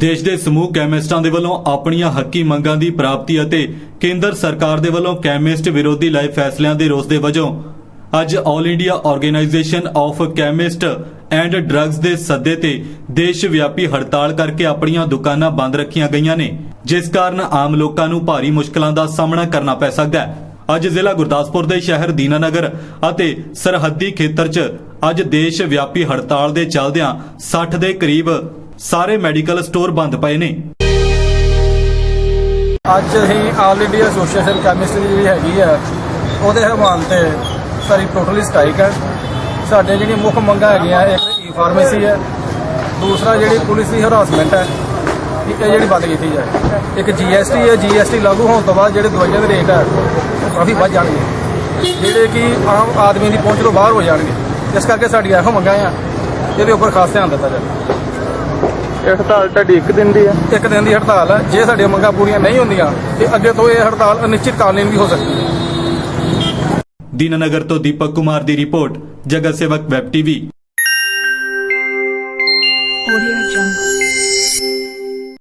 ਦੇਸ਼ ਦੇ ਸਮੂਹ ਕੈਮਿਸਟਾਂ ਦੇ ਵੱਲੋਂ ਆਪਣੀਆਂ ਹੱਕੀ ਮੰਗਾਂ ਦੀ ਪ੍ਰਾਪਤੀ ਅਤੇ ਕੇਂਦਰ ਸਰਕਾਰ ਦੇ ਵੱਲੋਂ ਕੈਮਿਸਟ ਵਿਰੋਧੀ ਲਾਏ ਫੈਸਲਿਆਂ ਦੇ ਰੋਸ ਦੇ ਵਜੋਂ ਅੱਜ all India organisation of chemist and drugs ਦੇ ਸੱਦੇ ਤੇ ਦੇਸ਼ ਵਿਆਪੀ ਹੜਤਾਲ ਕਰਕੇ ਆਪਣੀਆਂ ਦੁਕਾਨਾਂ ਬੰਦ ਰੱਖੀਆਂ ਗਈਆਂ ਨੇ, ਜਿਸ ਕਾਰਨ ਆਮ ਲੋਕਾਂ ਨੂੰ ਭਾਰੀ ਮੁਸ਼ਕਲਾਂ ਦਾ ਸਾਹਮਣਾ ਕਰਨਾ ਪੈ ਸਕਦਾ ਹੈ। ਅੱਜ ਜ਼ਿਲ੍ਹਾ ਗੁਰਦਾਸਪੁਰ ਦੇ ਸ਼ਹਿਰ ਦੀਨਾਨਗਰ ਅਤੇ ਸਰਹੱਦੀ ਖੇਤਰ 'ਚ ਅੱਜ ਦੇਸ਼ ਵਿਆਪੀ ਹੜਤਾਲ ਦੇ ਚੱਲਦਿਆਂ 60 ਦੇ ਕਰੀਬ ਸਾਰੇ ਮੈਡੀਕਲ ਸਟੋਰ ਬੰਦ ਪਏ ਨੇ। ਅੱਜ ਅਸੀਂ ਆਲ ਇੰਡੀਆ ਐਸੋਸੀਏਸ਼ਨ ਕੈਮਿਸਟਰੀ ਜਿਹੜੀ ਹੈਗੀ ਆ, ਉਹਦੇ ਹਵਾਨ ਤੇ ਸਾਰੀ ਟੋਟਲੀ ਸਟ੍ਰਾਈਕ ਹੈ। ਸਾਡੇ ਜਿਹੜੀ ਮੁੱਖ ਮੰਗਾਂ ਹੈਗੀਆਂ, ਇੱਕ ਈ ਫਾਰਮੇਸੀ ਹੈ, ਦੂਸਰਾ ਜਿਹੜੀ ਪੁਲਿਸ ਦੀ ਹਰਾਸਮੈਂਟ ਹੈ ਇਹ ਜਿਹੜੀ ਬੰਦ ਕੀਤੀ ਜਾਏ। ਇੱਕ ਜੀਐਸਟੀ ਹੈ ਜੀਐਸਟੀ ਲਾਗੂ ਹੋਣ ਤੋਂ ਬਾਅਦ ਜਿਹੜੇ ਦਵਾਈਆਂ ਦੇ ਰੇਟ ਹੈ, ਉਹ ਕਾਫੀ ਵੱਧ ਜਾਣਗੇ। ਜਿਹੜੇ ਕਿ ਆਮ ਆਦਮੀ ਦੀ ਪਹੁੰਚ ਤੋਂ ਬਾਹਰ ਹੋ ਜਾਣਗੇ। ਇਸ ਕਰਕੇ ਸਾਡੀਆਂ ਇਹੋ ਮੰਗਾਂ ਆ, ਇਹਦੇ ਉੱਪਰ ਖਾਸ ਧਿਆਨ ਦਿੱਤਾ ਜਾਵੇ। ਇਹ ਹੜਤਾਲ ਤੁਹਾਡੀ ਇੱਕ ਦਿਨ ਦੀ ਹੈ? ਇੱਕ ਦਿਨ ਦੀ ਹੜਤਾਲ ਹੈ। ਜੇ ਸਾਡੀਆਂ ਮੰਗਾਂ ਪੂਰੀਆਂ ਨਹੀਂ ਹੁੰਦੀਆਂ ਤੇ ਅੱਗੇ ਤੋਂ ਇਹ ਹੜਤਾਲ ਅਨਿਸ਼ਚਿਤ ਕਾਲੀਨ ਵੀ ਹੋ ਸਕਦੀ ਹੈ। ਦੀਨਨਗਰ ਤੋਂ ਦੀਪਕ ਕੁਮਾਰ ਦੀ ਰਿਪੋਰਟ ਜਗਤ ਸੇਵਕ ਵੈਬ ਟੀਵੀ। Audio